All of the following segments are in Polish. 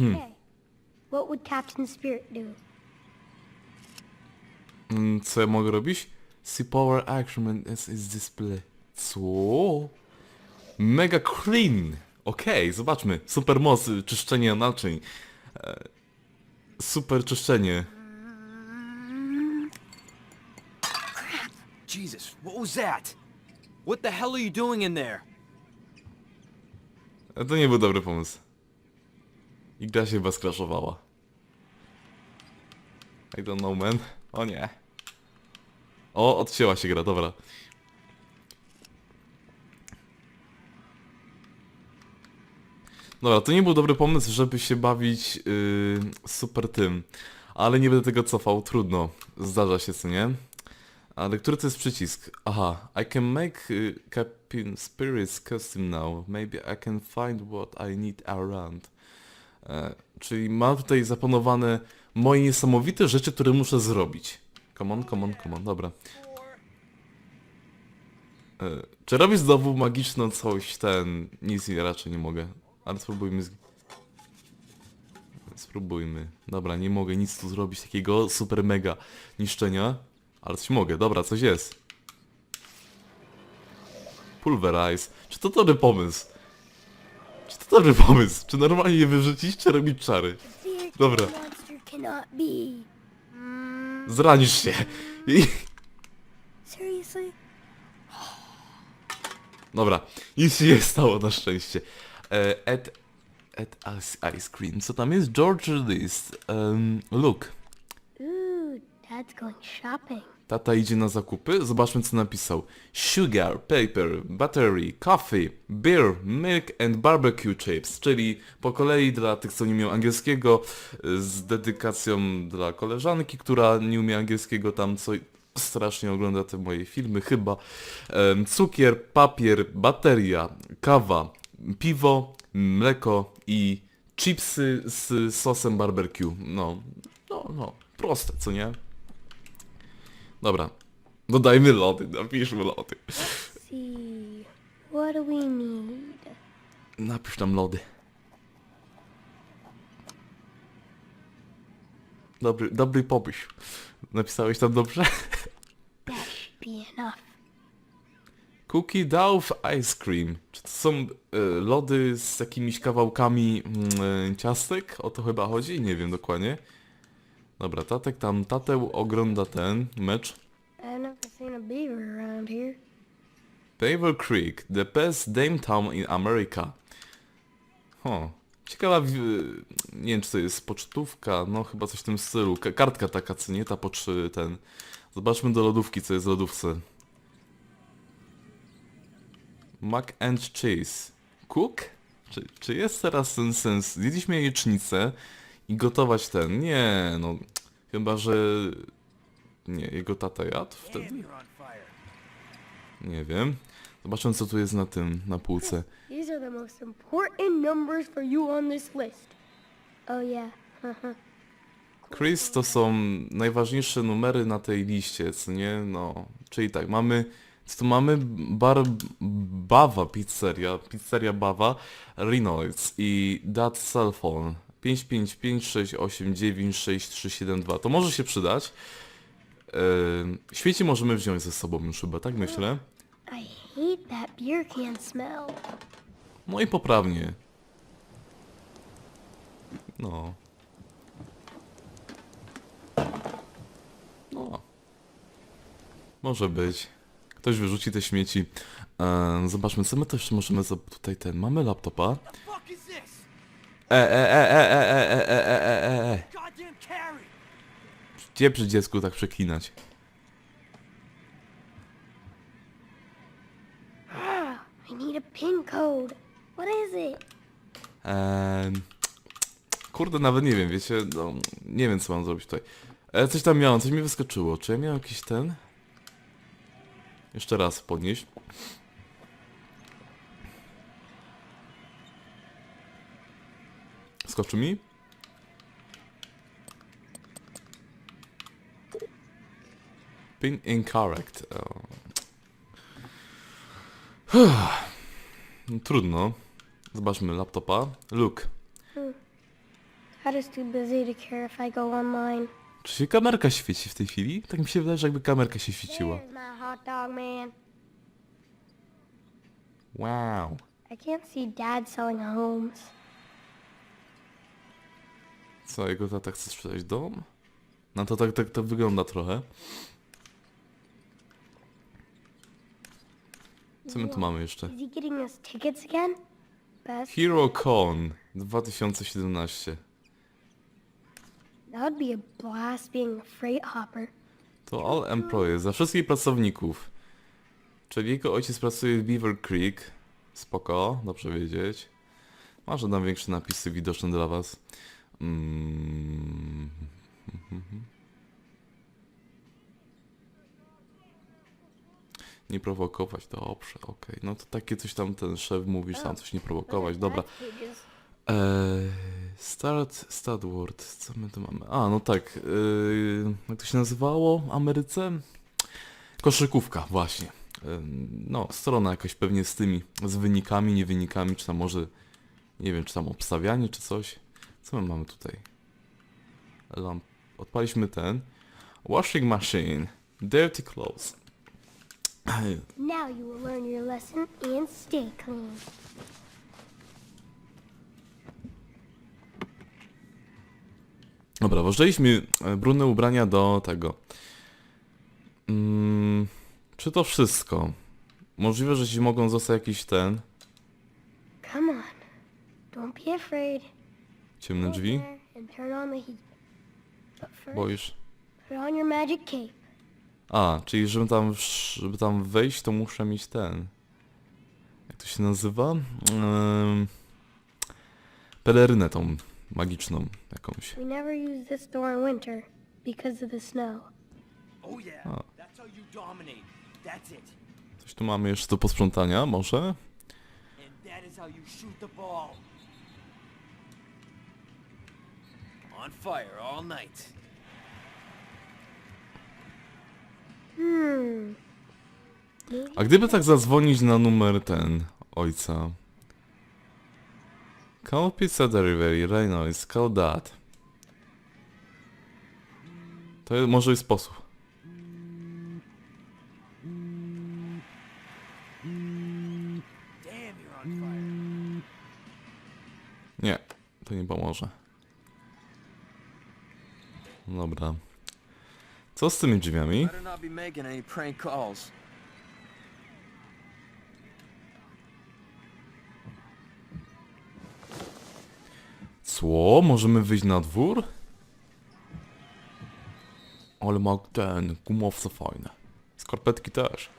Okay. What would Captain Spirit do? Mm, Co ja mogę robić? See power action is, is display. Co? Mega clean! Okej, zobaczmy. Super moc, y, czyszczenie naczyń. E, super czyszczenie. Jesus, what was that? What the hell are you doing in there? E, To nie był dobry pomysł. I gra się chyba skraszowała. I don't know man. O nie. O, odcięła się gra, dobra. Dobra, to nie był dobry pomysł, żeby się bawić yy, super tym. Ale nie będę tego cofał, trudno. Zdarza się, co nie? Ale który to jest przycisk? Aha, I can make y, Captain Spirit's custom now. Maybe I can find what I need around. E, czyli mam tutaj zaplanowane moje niesamowite rzeczy, które muszę zrobić. Come on, come on, come on, dobra. E, czy robię znowu magiczną coś, ten... Nic nie, raczej nie mogę. Ale spróbujmy... Z... Spróbujmy. Dobra, nie mogę nic tu zrobić takiego super mega niszczenia. Ale coś mogę, dobra, coś jest. Pulverize. Czy to dobry pomysł? Czy to dobry pomysł? Czy normalnie je wyrzucić, czy robić czary? Dobra. Zranisz się. I... Dobra, nic się nie stało na szczęście. E, at, at ice, ice cream. Co tam jest? George List. Um, look. Ooh, Dad's going shopping. Tata idzie na zakupy. Zobaczmy co napisał. Sugar, paper, battery, coffee, beer, milk and barbecue chips. Czyli po kolei dla tych co nie umieją angielskiego z dedykacją dla koleżanki, która nie umie angielskiego tam co strasznie ogląda te moje filmy chyba. Cukier, papier, bateria, kawa, piwo, mleko i chipsy z sosem barbecue. No, no, no, proste, co nie? Dobra. Dodajmy lody, napiszmy lody. See, what do we need? Napisz tam lody. Dobry, dobry pomysł. Napisałeś tam dobrze? That should be enough. Cookie Dough Ice Cream. Czy to są e, lody z jakimiś kawałkami mm, e, ciastek? O to chyba chodzi? Nie wiem dokładnie. Dobra, tatek tam, tateł ogląda ten mecz. Beaver Creek, the best dame town in America. O, ciekawa, nie wiem czy to jest pocztówka, no chyba coś w tym stylu. Ka- Kartka taka, co nie, ta pocz... ten. Zobaczmy do lodówki, co jest w lodówce. Mac and cheese. Cook? Czy, czy jest teraz ten sens? Zjedliśmy jajecznicę i gotować ten. Nie, no, chyba, że... Nie, jego tata jadł wtedy? Nie wiem. Zobaczmy co tu jest na tym, na półce. These are the most important numbers for you on this list. Oh yeah. Uh-huh. Chris to są najważniejsze numery na tej liście, co nie? No, czyli tak, mamy... Co tu mamy? Bar... Bawa Pizzeria, Pizzeria Bawa, Reynolds i Dat Cell Phone 55568963372. To może się przydać. Yy, świeci możemy wziąć ze sobą już chyba, tak myślę. I hate that beer can smell. No i poprawnie. No. No. Może być. Ktoś wyrzuci te śmieci. Eee, zobaczmy, co my to jeszcze możemy za... tutaj ten... Mamy laptopa. The fuck is this? E, e, e, e, e, e, e, e, e, e, e. Gdzie przy dziecku tak przeklinać? Ah, I need a pin code. What is it? Eee, kurde, nawet nie wiem, wiecie, no, nie wiem co mam zrobić tutaj. E, coś tam miałem, coś mi wyskoczyło. Czy ja miałem jakiś ten? Jeszcze raz podnieść. Skoczy mi? Pin incorrect. O. Trudno. Zobaczmy laptopa. Look. Dad is too busy to care if I go online. Czy się kamerka świeci w tej chwili? Tak mi się wydaje, że jakby kamerka się świeciła. Wow. I can't see Dad selling homes. Co, jego tata chce sprzedać dom? No to tak, tak to wygląda trochę. Co my tu mamy jeszcze? Is he getting us tickets again? Best. HeroCon 2017. That would be a blast being a freight hopper. To all employees, za wszystkich pracowników. Czyli jego ojciec pracuje w Beaver Creek. Spoko, dobrze wiedzieć. Może dam większe napisy widoczne dla was. Mm. Nie prowokować, dobrze, okej. No to takie coś tam ten szef mówisz, tam coś nie prowokować, dobra. That's pages. Eee, start, start word, co my tu mamy? A, no tak, eee, jak to się nazywało w Ameryce? Koszykówka, właśnie. Eee, no, strona jakaś pewnie z tymi, z wynikami, nie wynikami, czy tam może, nie wiem, czy tam obstawianie, czy coś. Co my mamy tutaj? Lamp. Odpaliśmy ten. Washing machine. Dirty clothes. Now you will learn your lesson and stay clean. Dobra, włożyliśmy e, brudne ubrania do tego. Mm, czy to wszystko? Możliwe, że ci mogą zostać jakiś ten... Come on. Don't be afraid. Ciemne drzwi? there And turn on the heat. But first, Boisz? put on your magic cape. A, czyli żeby tam, wsz- żeby tam wejść, to muszę mieć ten... Jak to się nazywa? Um, pelerynę tą magiczną jakąś. We never use this door in winter because of the snow. Oh yeah, Oh. that's how you dominate. That's it. Coś tu mamy jeszcze do posprzątania, może? And that is how you shoot the ball. On fire all night. Hmm. A gdyby tak zadzwonić na numer ten ojca? Call Pizza Delivery, Reynolds, call dad. To jest, może jest sposób. Nie, to nie pomoże. Dobra. Co z tymi drzwiami? Better not be making any prank calls. Co? Możemy wyjść na dwór? Ale ma ten, gumowce fajne. Skarpetki też.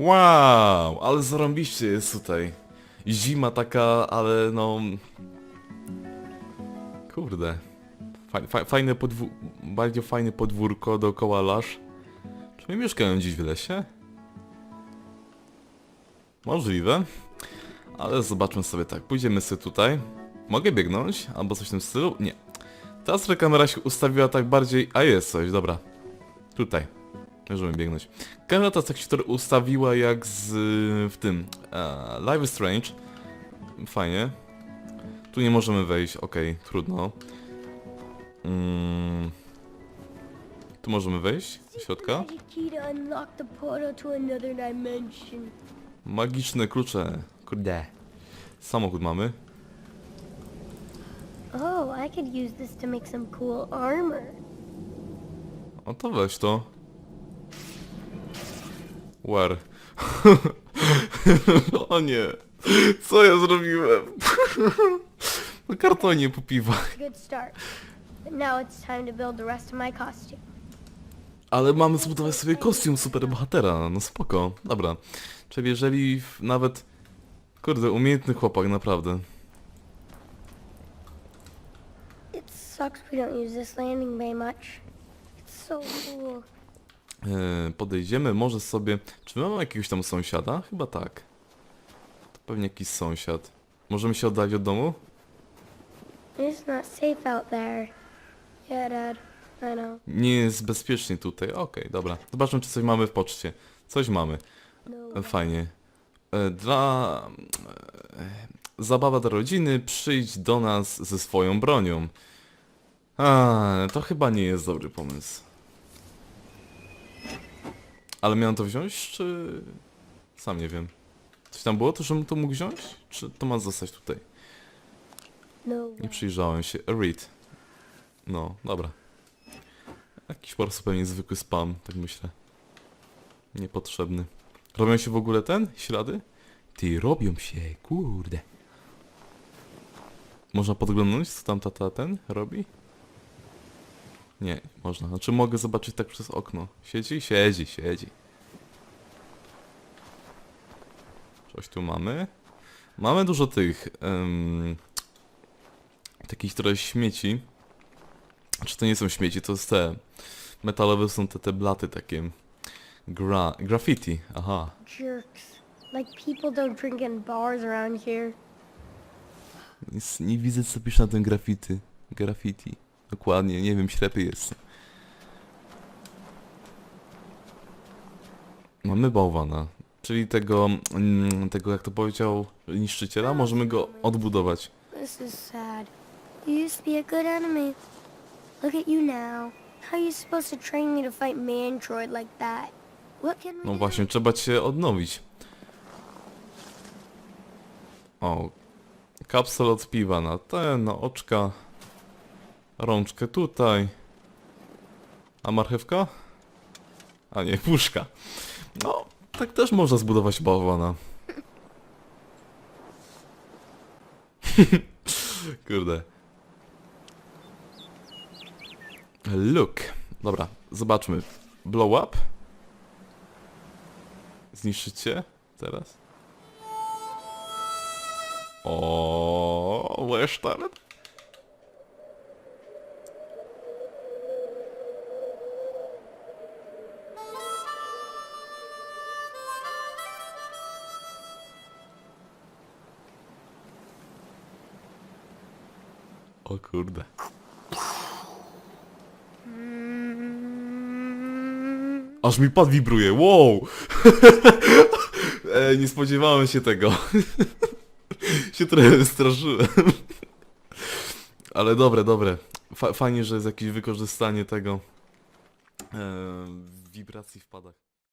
Wow, ale zarąbiście jest tutaj. Zima taka, ale no... Kurde. Faj, faj, fajne podwó... Bardzo fajne podwórko dookoła lasz. Czy my mieszkają gdzieś w lesie? Możliwe. Ale zobaczmy sobie tak. Pójdziemy sobie tutaj. Mogę biegnąć? Albo coś w tym stylu? Nie. Teraz kamera się ustawiła tak bardziej... A jest coś, dobra. Tutaj. Możemy biegnąć. Kamera tak się trochę ustawiła jak z... w tym... E, Live is Strange. Fajnie. Tu nie możemy wejść, okej, trudno. Mm. Tu możemy wejść do środka. Magiczne klucze. Kurde. Samochód mamy. Oh, I could use this to make some cool armor. O to weź to. Where? o nie. Co ja zrobiłem? Na kartonie po piwach. Good start. But now it's time to build the rest of my costume. Ale mamy zbudować sobie kostium superbohatera, no spoko. Dobra. Czyli jeżeli w- nawet... Kurde, umiejętny chłopak, naprawdę. It sucks we don't use this landing bay much. It's so cool. E, podejdziemy może sobie... Czy my mamy jakiegoś tam sąsiada? Chyba tak. To pewnie jakiś sąsiad. Możemy się oddalić od domu? It's not safe out there. Yeah, Dad. I know. Nie jest bezpiecznie tutaj. Okej, dobra. Zobaczmy, czy coś mamy w poczcie. Coś mamy. No. E, Fajnie. E, Dla... e, Zabawa dla rodziny, przyjdź do nas ze swoją bronią. A, to chyba nie jest dobry pomysł. Ale miałem to wziąć, czy... Sam nie wiem. Coś tam było, to żebym to mógł wziąć? Czy to ma zostać tutaj? No. Nie przyjrzałem się. Read. No, dobra. Jakiś po prostu pewnie zwykły spam, tak myślę. Niepotrzebny. Robią się w ogóle ten? Ślady? Ty, robią się, kurde. Można podglądnąć, co tam tata ten robi? Nie, nie można. Znaczy mogę zobaczyć tak przez okno. Siedzi? Siedzi, siedzi. Coś tu mamy. Mamy dużo tych... em, takich trochę śmieci. Czy to nie są śmieci, to jest te... Metalowe są te, te blaty takie. Gra... Graffiti, aha. Jerks. Like people don't drink in bars around here. Nic, nie widzę co pisze na tym graffiti. Graffiti. Dokładnie, nie wiem, ślepy jestem. Mamy bałwana. Czyli tego, mm, tego jak to powiedział niszczyciela, możemy go odbudować. This is sad. You used to be a good enemy. Look at you now. How are you supposed to train me to fight Mantroid like that? What can we No do? właśnie, trzeba cię odnowić. O, kapsel od piwa na ten, na oczka. Rączkę tutaj. A marchewka? A nie, puszka. No, tak też można zbudować bałwana. Kurde. Look. Dobra, zobaczmy. Blow up. Zniszczyć się? Teraz? O, Wesztart? O kurde. Aż mi pad wibruje, wow! e, nie spodziewałem się tego. się trochę wystraszyłem. Ale dobre, dobre. Fa fajnie, że jest jakieś wykorzystanie tego e, wibracji w padach.